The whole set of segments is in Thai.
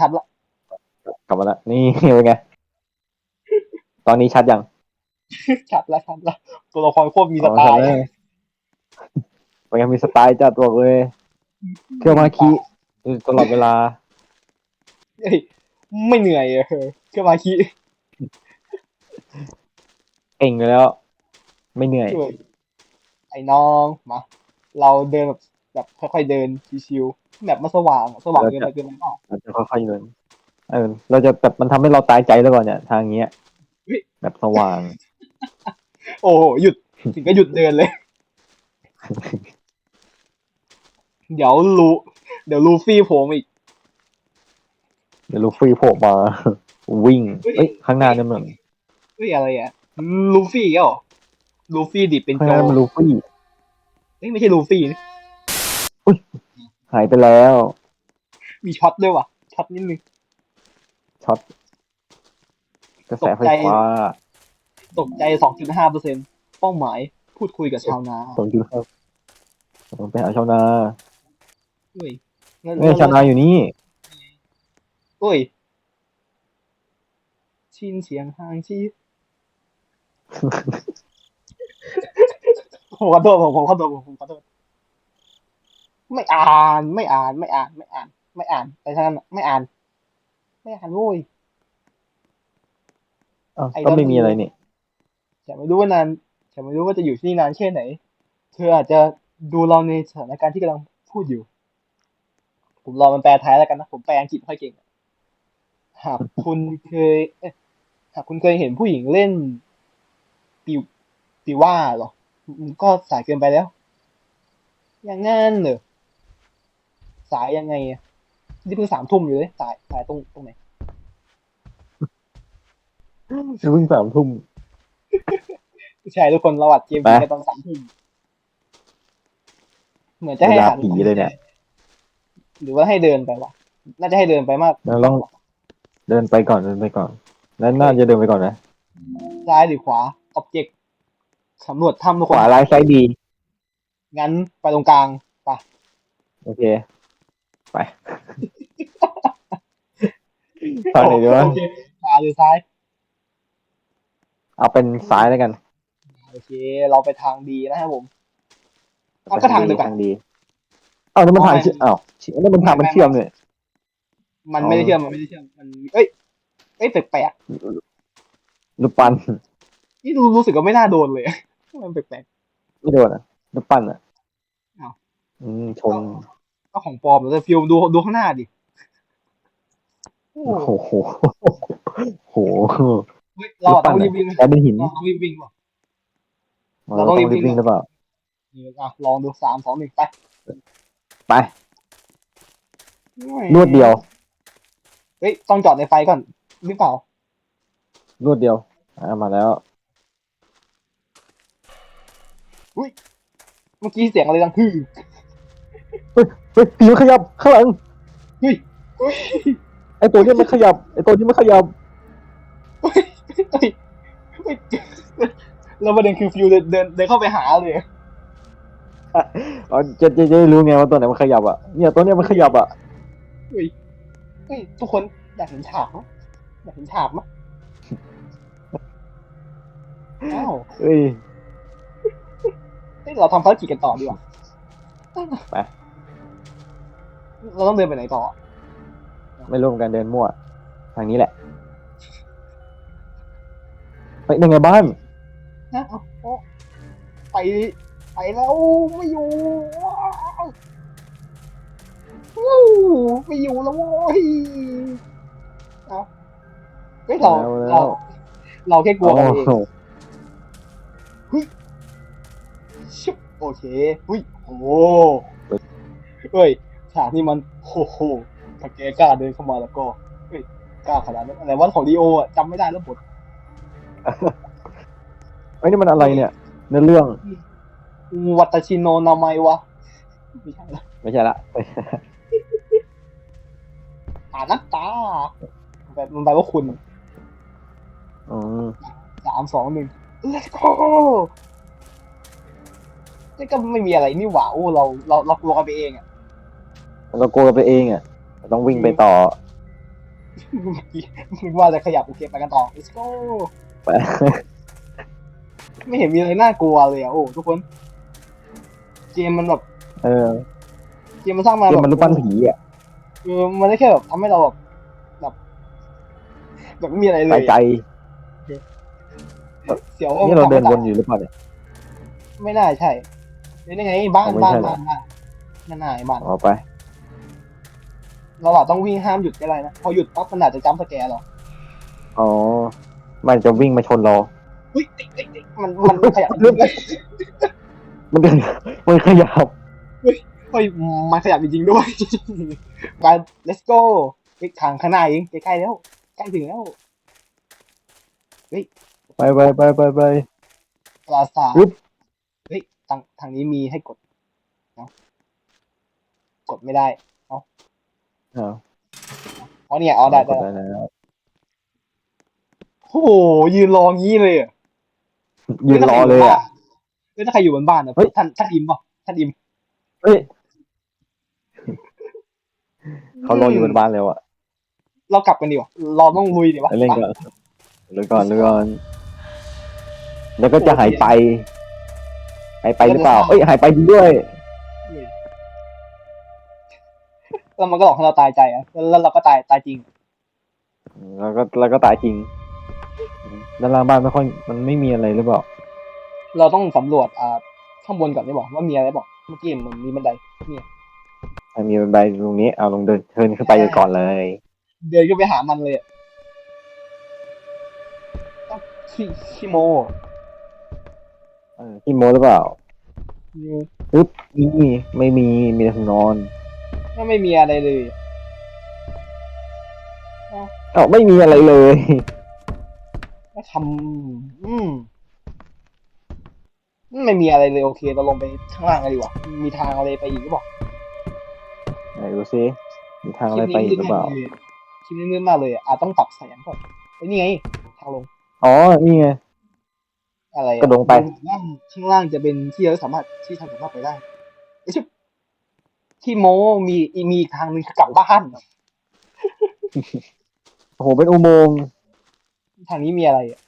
ชัดละกลับมาละนี่เป็นไง ตอนนี้ชัดยังชัดละชัดละตัวละครโคตรมีสไตอ๋อล์ชัดแล้วเป็นไงมีสไตล์จัดบอกเลยเที่ยวมาคีตลอดเวลาเฮ้ยไม่เหนื่อยอะเออเชื่อมาคิเก่งอยู่แล้ว ไม่เหนื่อยช่วยไอ้น้องมา เราเดินแบบแบบค่อยๆเดินชิวๆ แบบมันสว่างอะสว่างเกินไปเกินไปเปล่าเราจะค่อยๆเดินเออ เราจะแบบมันทำให้เราตายใจแล้วก่อนเนี่ย ทางเงี้ย แบบสว่าง โอ้โหหยุดถึงก็หยุดเดินเลย เดี๋ยวลูเดี๋ยวลูฟี่โผล่มาอีก เดี๋ยวลูฟี่โผล่มา วิ่งเอ้ยข้างหน้าเนี่ยเหมือนเฮ้ยอะไรอะลูฟี่อีกแล้วเหรอลูฟี่ดิบเป็นข้างโจหน้ามันลูฟี่เฮ้ยไม่ใช่ลูฟี่นะ หายไปแล้ว มีช็อตด้วยว่ะช็อตนิดนึง ช็อตกระแสไฟตกใจฟ้าตกใจสองจุดห้าเปอร์เซ็นเป้าหมายพูดคุยกับชาวนาสองจุดห้าต้องไปหาชาวนาเฮ้ยงั้นเนี่ยชาวนาอยู่นี่เฮ้ยชินเฉียงฮางชีผมขอโทษผมผมขอโทษผมผมขอโทษ ไม่อ่านไม่อ่านไม่อ่านไม่อ่าน ไม่อ่านไปทางนั้นน่ะไม่อ่าน ไม่อ่านโว้ยอ้าวไอ้ก็ไม่ดอนมีอะไรนี่ฉันไม่รู้ว่านานฉันไม่รู้ว่าจะอยู่ที่นี่นานแค่ไหน เธออาจจะดูเราในสถานการณ์ที่กำลังพูดอยู่ ผมรอมันแปลไทยแล้วกันนะ ผมแปลอังกฤษไม่ค่อยเก่ง หากคุณเคยเอ๊ะหากคุณเคยเห็นผู้หญิงเล่นปีปีว่าเหรอ มันก็สายเกินไปแล้ว อย่างงั้นเหรอ สายยังไงอะนี่เพิ่งสามทุ่มอยู่เลย สายสายตรงตรงไหนเพิ่งสามทุ่มใช่ทุกคนเราอัดเกมไปกันตอนสามทุ่มเหมือนจะเวให้ลาหาผีเลยเนี่ย หรือว่าให้เดินไปวะน่าจะให้เดินไปมากเราต้องเดินไปก่อนเดินไปก่อน แล้วน่าจะเดินไปก่อนนะซ้ายหรือขวาออบเจกต์สำรวจถ้ำทุกขคนวาร้ายซ้ายดี งั้นไปตรงกลางไปโอเค ไปตอนไหนดีวะโอเคขวาหรือซ้ายเอาเป็นซ้ายแล้วกันโอเค เราไปทางดีนะครับผมเอาก็ทางเดียวกัน ทางดีเอานี่มันทางเชื่อมอ้าวนี่มันทางมันเชื่อมเนี่ยมันอ๋อไม่ได้เชื่อมมันไม่ได้เชื่อมมันเอ้ยเอ้ยแปลกลูกปั้นๆนี่รู้รู้สึกว่าไม่น่าโดนเลย มันแปลกไม่โดนอะลูกปั้นอะ อ้าว อืมชน ๆ ก็ของปลอมแต่ฟิลดูดูข้างหน้าดิโอ้โอ้โหโหเฮ้ยเราลูกอะต้ปั้อนงรีอะบวิ่งกลายเป็นหินเราต้องรีบวิ่งว่ะเราเราต้ต้อองงรีรีบบวิ่วิ่งงหรือเปล่านี่อะลองดูสามสองหนึ่งไป ไปรวดเดียว เฮ้ย ต้องจอดในไฟก่อนหรือเปล่ารวดเดียวอ่ามาแล้วเมื่อกี้เสียงอะไรดังฮือเฮ้ยเฮ้ยผีมันขยับข้างหลังเฮ้ยเฮ้ยไอตัวนี้มันขยับไอตัวนี้มันขยับเฮ้ยเฮ้ยเฮ้ยแล้วประเด็นคือฟิวเดินเดินเดินเข้าไปหาเลยอ๋อจะจะจะได้รู้ไงว่าตัวไหนมันขยับอะเนี่ยตัวเนี้ยมันขยับอะเฮ้ยเฮ้ยทุกคนอยากเห็นฉากมั้ยอยากเห็นฉากมั้ยอ้าวเอ้ย เฮ้ยเราทำภารกิจกันต่อดีกว่า ไป เราต้องเดินไปไหนต่อ ไม่ร่วมกันเดินมั่ว ทางนี้แหละเฮ้ยยังไงบ้านนะเอาเอาไปไปแล้วไม่อยู่ว้าววู้ไม่อยู่แล้วโว้ยเอาเฮ้ยเราแล้วแล้เราวเราแค่กลัวกันเองโอ้โหชิบโอเคหุ้ยโอ้โหเฮ้ยฉากนี้มันโอ้โหถ้าแกกล้าเดินเข้ามาแล้วก็เฮ้ยกล้าขนาดนั้นอะไรวะของดีโออะจำไม่ได้แล้วบทเฮ้ยนี่มันอะไรเนี่ยเนื้อเรื่องวัตชิโนนามัยวะไม่ใช่ละไม่ใช่ละอ่านักตามันแปลมันแปลว่าคุณอืมสามสองหนึ่ง let's go นี่ก็ไม่มีอะไรนี่หว่าโอ้เราเราเรากลัวกันไปเองอะ เราโกงไปเองอะต้องวิ่งไปต่อเมื่อกี้ว่าจะขยับโอเคไปกันต่อ let's go ไปไม่เห็นมีอะไรน่ากลัวเลยอะโอ้ทุกคน เกมมันแบบเออ เกมมันสร้างมาเกแบมบมันรูปปั้นผีอะเออมันได้แค่แบบทำให้เราแบบแบบแบบไม่มีอะไรเลสายยใจเสียวนี่เราเดินวนอยู่หรือเปล่าเนี่ย ไม่น่าใช่นี่ไงบ้านอ๋อไม่บ้านใช่เหรอบ้านบ้านนั่นน่ะไอ้บ้านเอาไป เราอะต้องวิ่งห้ามหยุดก็ได้นะ พอหยุดปั๊บมันอาจจะจัมป์สแกร์เราอ๋อ มันจะวิ่งมาชนเราเฮ้ยเอ๊ะเอ๊ะเอ๊ะมันมันขยับจริงด้วยมันเดินมันขยับเฮ้ยมันขยับจริงๆด้วยไป let's go ไปทางข้างหน้าเองใกล้ๆแล้วใกล้ถึงแล้วไปไปไปไปไปปราสาทอุ๊บเฮ้ยทางทางนี้มีให้กดเนาะกดไม่ได้ อ้าวอ๋อเนี่ยอ๋อได้ได้ได้แล้วโอ้โหยืนรองี้เลยอะยืนรอเลยอะ เฮ้ยถ้าใครอยู่บนบ้านนะเฮ้ย ท่านท่านอิมป่ะท่านอิมเฮ้ยเขารออยู่บนบ้านแล้วอะเรากลับกันดีกว่าเราต้องลุยดีวะ เล่นก่อนเล่นก่อนเล่นก่อนแล้วก็จะหายไปหายไปหรือเปล่าเอ้ยหายไปจริงด้วย แล้วมันก็หลอกให้เราตายใจอะแล้วเราก็ตายตายจริง แล้วก็แล้วก็ตายจริง ด้านล่างบ้านไม่ค่อยมันไม่มีอะไรหรือเปล่า เราต้องสำรวจอ่าข้างบนก่อนได้บอกว่ามีอะไรบอกเมื่อกี้มันมีบันไดเนี่ยอะมีบันไดตรงนี้เอาลงเดินเชิญขึ้นไปก่อนเลย เดินก็ไปหามันเลยอะต้องขี้ขี้โมเออที่โมหรือเปล่าอืมปึ๊บนี่ไม่มีมีแต่ถุงนอน ก็ไม่มีอะไรเลยเอ้าไม่มีอะไรเลยก็ทำอืมไม่มีอะไรเลยโอเคเราลงไปข้างล่างกันดีกว่า มีทางอะไรไปอีกหรือเปล่าไหนดูซิมีทางอะไรไปอีกหรือเปล่าคลิปนี้มืดมากเลยอะต้องปรับแสงก่อนไอ้ยนี่ไงทางลง อ๋อ นี่ไง อะไรอกระโดดไปข้างล่างข้างล่างจะเป็นที่เราสามารถที่ทางสามารถไปได้ไอ้ชิบ ที่โมมีมีอีกทางหนึงคือกลับบ้านโอ้โหเป็นอุโมงค์ทางนี้มีอะไรอะ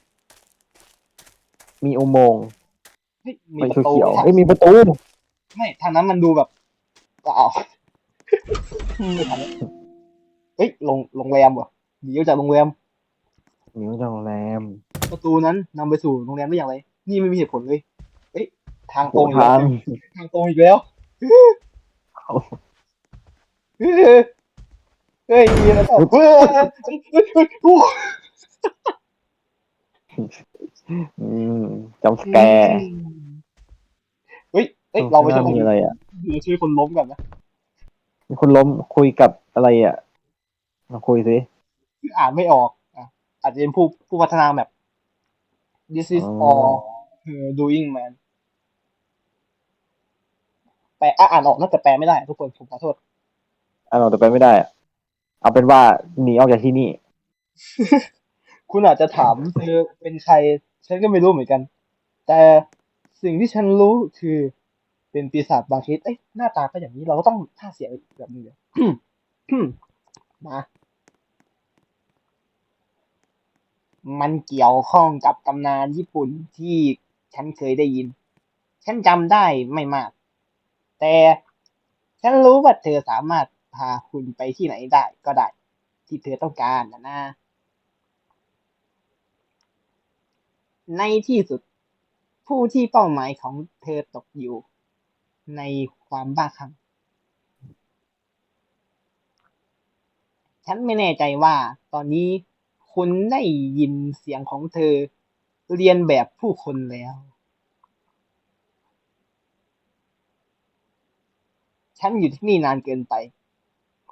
มีอุโมงค์เฮ้ยมีไฟประตูเขียวๆทางเอ้ยมีประตู ไม่ทางนั้นมันดูแบบก็เอาไม่ทันแล้วเฮ้ยโรงโรงแรมวะเดี๋ยวจากโรงแรม มีห้องโรงแรม ประตูนั้นนำไปสู่โรงแรมได้อย่างไร นี่ไม่มีเหตุผลเลย เอ้ยทางตโอ้รงอีกแล้ทาวงทางตรงอีกแล้ว เฮ้ยเฮ้ยมีอะไรเปล่าเฮ้ยเฮ้ยเฮ้ยเฮ้ยเฮ้ยโอ้อืมจำสแกร์เฮ้ยเฮ้ยเราไปช่วยคนมีอะไรอะเราช่วยคนล้มกันนะมีคนล้มคุยกับอะไรอะมาคุยสิอ่านไม่ออกอะอาจจะเป็นผู้ผู้พัฒนาแบบ this is all doing man แปลอะอ่านออกนะแต่แปลไม่ได้ ทุกคนผมขอโทษอะเราแต่ไปไม่ได้อะเอาเป็นว่าหนีออกจากที่นี่ คุณอาจจะถามเธอเป็นใคร ฉันก็ไม่รู้เหมือนกัน แต่สิ่งที่ฉันรู้คือเป็นปีศาจบางชนิดเอ้ยหน้าตาก็อย่างนี้เราก็ต้องท่าเสียงอีกแบบนึงเดี๋ยวมามันเกี่ยวข้องกับตำนานญี่ปุ่นที่ฉันเคยได้ยิน ฉันจำได้ไม่มาก แต่ฉันรู้ว่าเธอสามารถพาคุณไปที่ไหนได้ก็ได้ ที่เธอต้องการนะนะ ในที่สุดผู้ที่เป้าหมายของเธอตกอยู่ ในความบ้าคลั่งฉันไม่แน่ใจว่าตอนนี้คุณได้ยินเสียงของเธอเรียนแบบผู้คนแล้ว ฉันอยู่ที่นี่นานเกินไป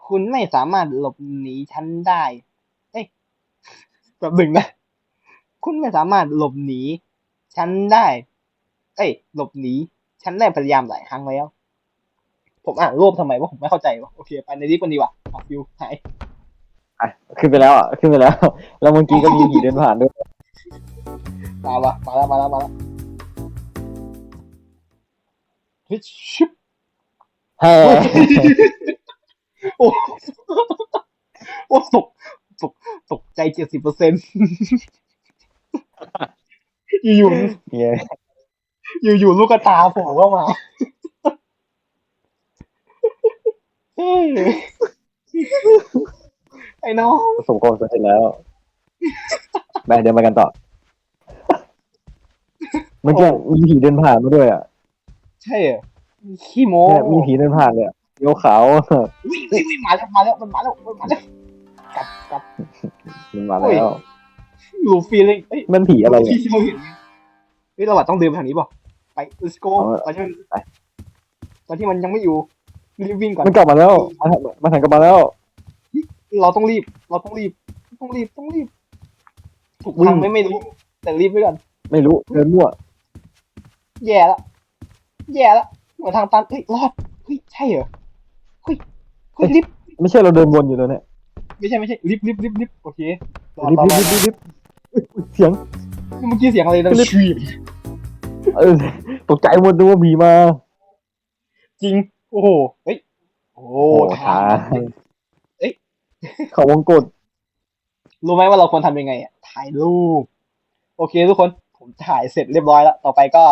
คุณไม่สามารถหลบหนีฉันได้ เอ้ยแบบหนึ่งนะ คุณไม่สามารถหลบหนี ฉันได้ เอ้ย หลบหนี ฉันได้พยายามหลายครั้งแล้ว ผมอ่านรวบทำไมว่าผมไม่เข้าใจวะ โอเค ไปในลิฟต์กันดีกว่าอะฟิวหายอะขึ้นไปแล้วอะ ขึ้นไปแล้ว แล้วเมื่อกี้ก็มีผีเดินผ่านด้วยมาวะมาแล้วมาแล้วมาแล้วเฮ้ยชิบ แฮ่โอ้โอ้ตกตกใจเจ็ดสิบเปอร์เซ็นอยู่เนี่ยๆอยู่อยู่ๆลูกกระตาโผล่เข้ามาเฮ้ยไอ้น้องประสบความสำเร็จแล้วไปเดินไปกันต่อเมื่อกี้มีผีเดินผ่านมาด้วยอะ ใช่เหรอ ขี้โม้เนี่ยมีผีเดินผ่านเลยอะเลี้ยวขาววิ่งวิ่งวิ่งมาแล้วมาแล้วมันมาแล้วมันมาแล้วกลับกลับมันมาแล้วอยู่ฟีลิ่งเอ้ยมันผีอะไรเนี่ย ที่เราเห็นไงเฮ้ยเราอะต้องเดินไปทางนี้ป่ะไป let's go เอาตอนที่มันไป ตอนที่มันยังไม่อยู่รีบวิ่งก่อนมันกลับมาแล้วมามาถังกลับมาแล้ว เราต้องรีบ เราต้องรีบต้องรีบต้องรีบถูกวิ่งทางไหม่ไม่รู้ แต่รีบไว้ก่อน ไม่รู้เดินมั่วแย่ละแย่ละ เหมือนทางตันเฮ้ยรอดเฮ้ยใช่เหรอเฮ้ยเฮ้ยรีบไม่ใช่เราเดินวนอยู่แล้วเนี่ยไม่ใช่ไม่ใช่รีบรีบรีบรีบโอเครอรีบรอรีบรอรีบรีบอุ๊ยอุ๊ยเสียงเมื่อกี้เสียงอะไรดังรีบชีบเออตกใจหมดดูว่าผีมาจริง โอ้โหเฮ้ยโอ้โอ้ทางทางเขาวงกดรู้ไหมว่าเราควรทำยังไงอะถ่ายรูป โอเคทุกคน ผมถ่ายเสร็จเรียบร้อยแล้ว ต่อไปก็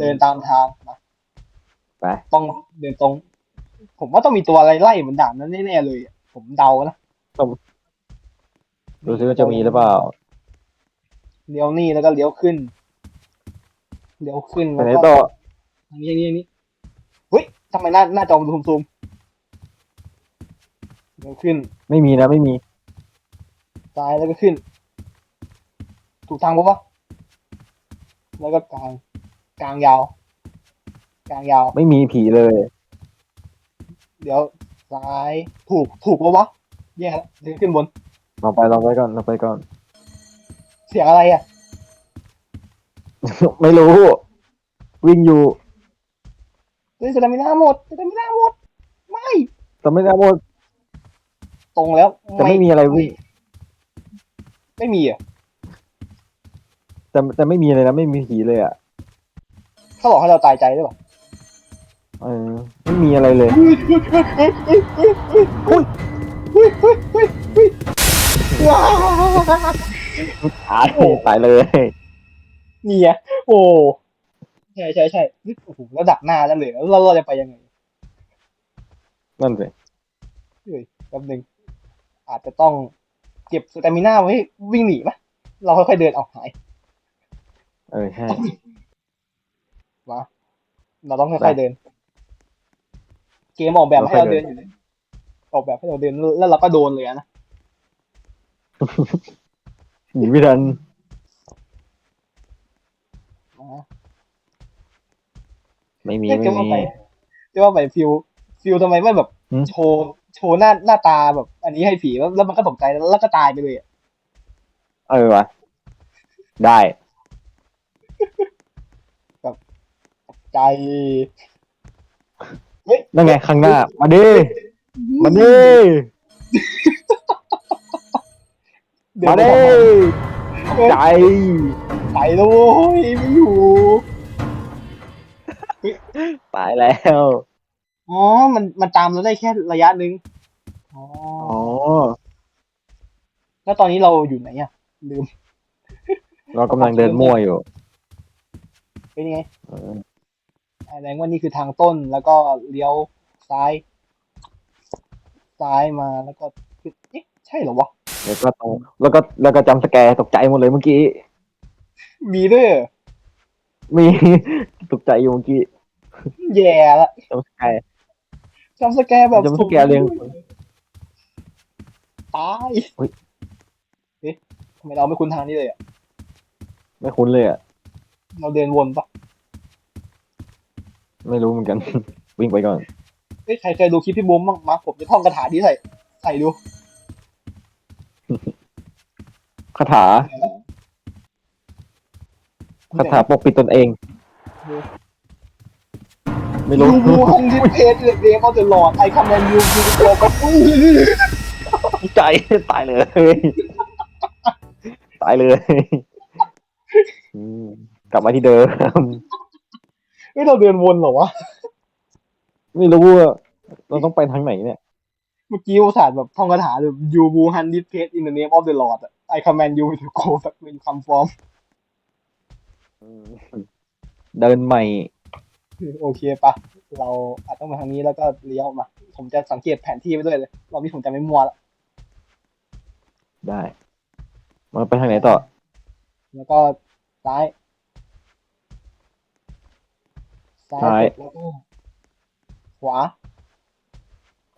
เดินตามทางนะ ไปต้องเดินตรง ผมว่าต้องมีตัวอะไรไล่เหมือนด่านนั้นแน่ๆเลยอะผมเดานะดูซิว่าจะมีหรือเปล่าเลี้ยวนี่แล้วก็เลี้ยวขึ้น เลี้ยวขึ้นไปแล้วไหนก็ต่ออย่างนี้อย่างนี้อย่างนี้เฮ้ยทำไมหน้าหน้าจอมันซูมซูมเลี้ยวขึ้นไม่มีนะไม่มี ซ้ายแล้วก็ขึ้น ถูกทางปะวะแล้วก็กลางกลางยาว กลางยาว ไม่มีผีเลย เดี๋ยวซ้ายถูกถูกปะวะแย่แล้วเดินขึ้นบนลองไปลองไปก่อนลองไปก่อน เสียงอะไรอะ ไม่รู้ วิ่งอยู่เฮ้ยจะทำไม่น่าหมดจะทำไม่น่าหมด ไม่ แต่ไม่ได้หมดตรงแล้วแต่ไม่มีอะไรวิ่งไม่มีอะแต่แต่ไม่มีเลยนะไม่มีผีเลยอะเขาบอกให้เราตายใจหรือเปล่า เออ ไม่มีอะไรเลยอุ้ยเฮ้ยเฮ้ยเฮ้ยเฮ้ยเฮ้ยว้าวตายตายเลยนี่ไงโอ้ใช่ใช่ใช่เฮ้ยโอ้โหแล้วดักหน้าแล้วเลยแล้วเราเราจะไปยังไงนั่นสิเฮ้ยแป๊บหนึงอาจจะต้องเก็บสเตมิน่าไว้วิ่งหนีไหมเราค่อยๆเดินเอาหาย เออใช่มาเราต้องค่อยๆเดิน เกมออกแบบให้เราเดินอยู่เลยออกแบบให้เราเดินแล้วเราก็โดนเลยอะนะหนีไม่ทันมาไม่มีเรียกไม่จะว่ามีไปเรียกว่าไปฟิวฟิวทำไมไม่แบบหืมโชว์โชว์หน้าหน้าตาแบบ อันนี้ให้ผีแล้วแล้วมันก็ตกใจแล้วแล้วก็ตายไปเลยอะเออวะได้ใจ นั่นไงข้างหน้า มาดิ มาดิเดินมาไปดิทำไมใจไปแล้วโว้ยไม่อยู่ ตายแล้ว อ๋อ มันมันตามเราได้แค่ระยะหนึ่งอ๋ออ๋อแล้วตอนนี้เราอยู่ไหนอะ ลืม เรากำลังเดินมั่วอยู่ เป็นยังไงเออ แสดงว่านี่คือทางต้นแล้วก็เลี้ยวซ้าย ซ้ายมาแล้วก็ขึ้นเอ๊ะใช่เหรอวะ แล้วก็ตรงแล้วก็แล้วก็จำสแกร์ตกใจหมดเลยเมื่อกี้ มีด้วยเหรอมี ตกใจอยู่เมื่อกี้แย่ละจำสแกร์จำสแกร์แบบจำสแกร์เรียงตายอุ๊ยเอ๊ะทำไมเราไม่คุ้นทางนี้เลยอะ ไม่คุ้นเลยอะ เราเดินวนปะ ไม่รู้เหมือนกัน วิ่งไปก่อนเอ้ยใครเคยดูคลิปพี่บุ้มบ้างมาผมจะท่องคาถาที่ใส่ใส่ดูคาถาคาถาปกปิดตนเอง ไม่รู้ยูบูฮันดิเพจเดอะเกมออฟเดอะลอร์ดไอคัมแมนยูยูโกกับอุ้ยใจตายเลย ตายเลยอืมกลับมาที่เดิม เฮ้ยเราเดินวนเหรอวะ ไม่รู้ว่าเราต้องไปทางไหนเนี่ย เมื่อกี้อุตส่าห์แบบท่องคาถาแบบยูบูฮันดิเพจอินเดอะเนมออฟเดอะลอร์ดไอ I command you to go back when you come from เดินใหม่ โอเคปะเราอาจต้องมาทางนี้แล้วก็เลี้ยวมา ผมจะสังเกตแผนที่ไปด้วยเลยรอบนี้ผมจะไม่มัวละได้มันไปทางไหนต่อ แล้วก็ซ้าย ซ้าย เสร็จแล้วก็ขวา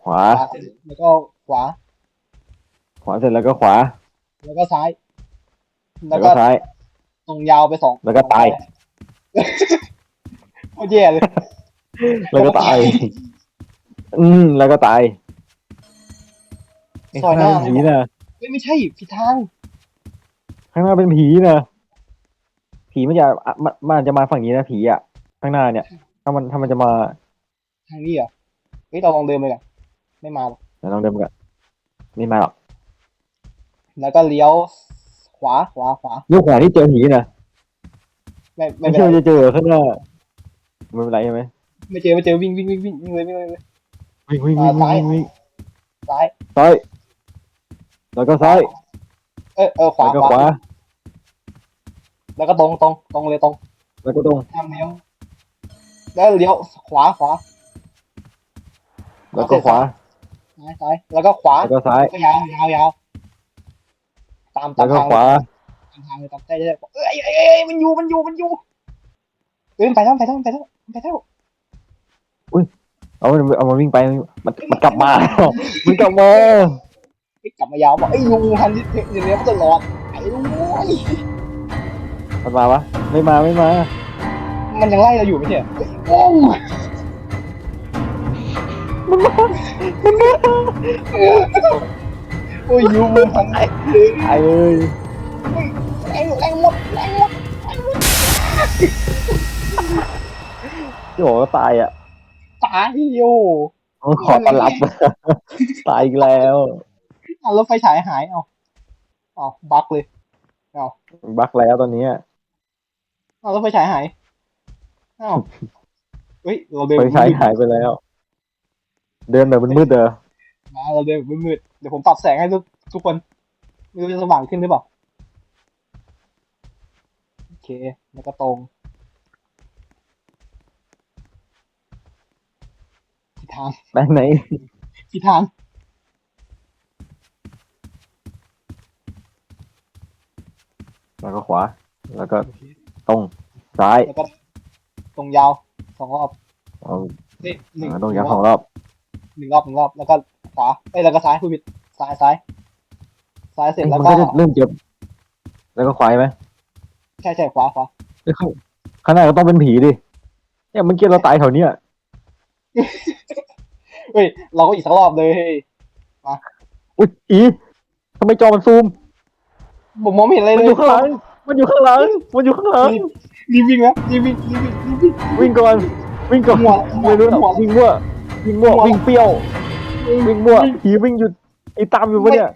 ขวา ขวาเสร็จแล้วก็ขวา ขวาเสร็จแล้วก็ขวา แล้วก็ซ้าย แล้แล้ววก็ก็ซ้าย ตรงยาวไปสองแล้วก็ตาย โคตรแย่เลย แล้วก็ตาย อืม แล้วก็ตายไอ้ซอยข้างหหน้า น้าเป็นผีนะเฮ้ยไม่ใช่ผิดทาง ข้างหน้าเป็นผีนะผีมันจะอะมันมันจะมาฝั่งนี้นะผีอะ ข้างหน้าเนี่ย ถ้ามันถ้ามันจะมาทางนี้เหรอเฮ้ยเราลองเดินไปกันไม่มาหรอกเดี๋ยวลองเดินไปก่อนไม่มาหรอกแล้วก็เลี้ยวขวาขวาขวาลูกขวาที่เจอผีนะไม่ไม่ไม่เป็นเชื่อไรจะเจอข้างหน้าไม่เป็นไรใช่ไหมไม่เจอไม่เจอวิ่งวิ่งวิ่งวิ่งวิ่งเลยวิ่งเลยวิ่งเลย วิ่งวิ่งวิ่งอ่าซ้าย วิ่งวิ่งซ้ายซ้ายแล้วก็ซ้ายเออเออขวาแล้วก็ขขวาวาแล้วก็ตรงตรงตรงเลยตรงแล้วก็ตรงทางเลี้ยว แล้วเลี้ยวขวาขวาแล้วก็ขวาซ้ายซ้ายแล้วก็ขวาแล้วก็ซ้ายแล้วก็ยาวยาวยาวตามตาแล้มวก็ทางขวาตามทางเลยตามได้ได้เอ้ยเอ้ยเอ้ยเอ้ยมันอยู่มันอยู่มันอยู่เอ้ยมันไปแล้วมันไปแล้วมันไปแล้วมันไปแล้วเอามันเอามันวิ่งไปมันมันกลับมามันกลับมาเอ้ยกลับมายาวบอกไอ้ยยูฮันดิเดี๋ยวเลี้ยวตลอดไอ้ลูก มันมาปะไม่มาไม่มา มันยังไล่เราอยู่ไม่ใช่เหรอเฮ้ยโอ้โอ้ยยูมันพันไอ้ตายเลยแรงแรงหมดแรงหมดที่บอกว่าตายอะตายอยู่ขอต้อนรับตายอีกแล้วอะรถไฟฉายหายเอาเอาบั๊กเลยบักแล้วตอนนี้เอารถไฟฉายหายเอาเฮ้ยเราเดินไฟฉายหายไปแล้ว เดินแบบมืดๆเด้อมาเราเดินแบบมืดๆเดี๋ยวผมปรับแสงให้ทุกทุกคนไม่รู้จะสว่างขึ้นหรือเปล่าโอเคแล้วก็ตรงทิศทางไปไหนทิศทางแล้วก็ขวา แล้วก็ตรงซ้ายแล้วก็ ตรงยาวสองรอบเอาเอ้ยหนึ่งตรงยาวสองรอบหนึ่งรอบหนึ่งรอบแล้วก็ขวาเอ้ยแล้วก็ซ้ายผู้ผิดซ้ายซ้ายซ้ายเสร็จแล้วมันก็ก็จะเริ่มเจ็บ แล้วก็ควายไหมใช่ใช่ขวาขวาเอ้ยข้างข้างหน้าก็ต้องเป็นผีดิเนี่ยเมื่อกี้เราตายแถวเนี้ยเฮ้ยเราก็อีกสักรอบเลยเฮ้ยอุ้ยอีทำไมจอมันซูมผมมองไม่เห็นอะไรมันเลอยยู่ข้างหลังมันอยู่ข้างหลังมันอยู่ข้างหลัง รีบวิ่งนะรีบวิ่งรีบวิ่งรีบวิ่ง วิ่งก่อนวิ่งก่อนมั่วมั่วไม่รู้หรอกมั่ววิ่งมั่ววิ่งมั่วมั่ววิ่งเปรี้ยว วิ่งมั่วผีวิ่งหยุดอีตามอยู่ปะเนี่ย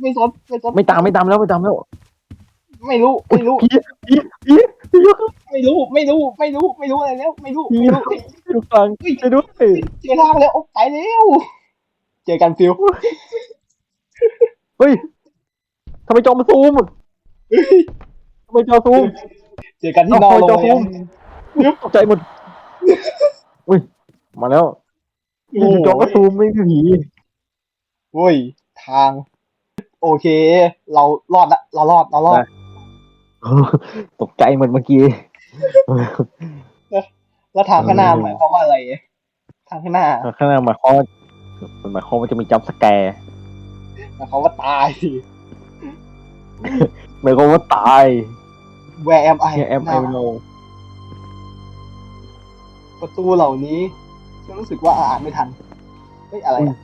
ไม่สนไม่สนไม่ตามไม่ตามแล้วไม่ตามแล้วไม่รู้ไม่รู้ผีผีผีผีอยู่ข้างไม่รู้ไม่รู้ไม่รู้ไม่รู้อะไรแล้ว ไม่รู้ไม่รู้อยู่ข้างหลังช่วยด้วยเจอทางแล้วโอ้ไปแล้วเจอกันฟิวเฮ้ยทำไมจอมันซูมทำไมจอซูม เจอกันที่นอกโรงเอาแรจอมซูมตกใจหมด อุ้ย มาแล้วโอ้อยู่จอก็ซูมไม่มีผีโอ้ย ทาง โอเค เรารอดละเรารอดเรารอด ตกใจเหมือนเมื่อกี้ แล้วทางข้างหน้าเออหมายความว่าอะไร ทางข้างหน้า ข้างหน้าหมายความว่าหมายความว่าจะมีจัมป์สแกร์หมายความว่าตายหมายความว่าตาย Where am I เนี่ยแอมไอ now? โนประตูเหล่านี้ฉันรู้สึกว่าอ่านไม่ทันเฮ้ยอะไรอะ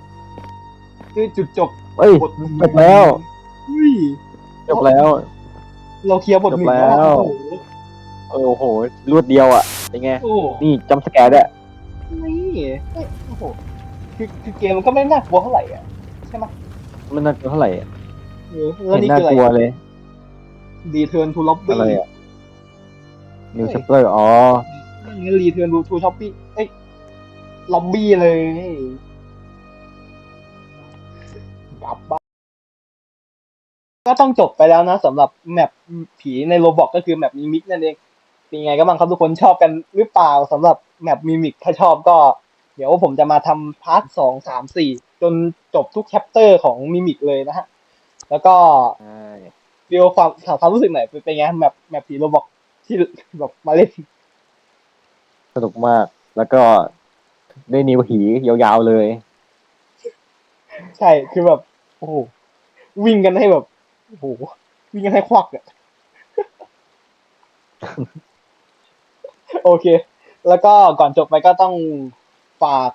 คือจุดจบเอ้ย บทหนึ่งจบแล้ว เฮ้ยจบแล้ว เราเคลียร์บทหนึ่งจบแล้วโอ้โหเออโอ้โห รวดเดียวอะเป็นไง โอ้โหนี่จัมป์สแกร์ด้วยนี่เฮ้ยโอ้โหคือคือเกมมันก็ไม่น่ากลัวเท่าไหร่อะใช่ไหมมันน่ากลัวเท่าไหร่อะเออแล้วเห็นนี่น่าคืออะไรกลัวเลย รีเทิร์นทูล็อบบี้อะไรอะนิวชัปเตอร์อ๋อนี่รีเทิร์นทูช้อปปี้เอ้ยล็อบบี้เลยกลับบ้านก็ต้องจบไปแล้วนะสำหรับแมปผีในโรบอกก็คือแมปมิมิกนั่นเองเป็นไงก็บ้างครับทุกคนชอบกันหรือเปล่าสำหรับแมปมิมิกถ้าชอบก็ เดี๋ยวผมจะมาทำพาร์ทสองสามสี่จนจบทุกแชปเตอร์ของมิมิกเลยนะฮะ แล้วก็ ใช่ฟีลความถามความรู้สึกหน่อยเป็นไงแมปแมปผีโรบอกที่แบบมาเล่นสนุกมาก แล้วก็ได้นิวหียาวๆเลย ใช่คือแบบโอ้โหวิ่งกันให้แบบโอ้โหวิ่งกันให้ควักอะโอเค แล้วก็ก่อนจบไปก็ต้องฝาก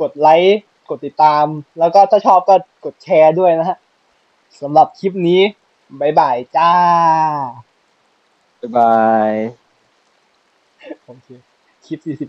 กดไลค์กดติดตาม แล้วก็ถ้าชอบก็กดแชร์ด้วยนะฮะสำหรับคลิปนี้ บายบายจ้าบ๊ายบายโอเคคลิป40นาที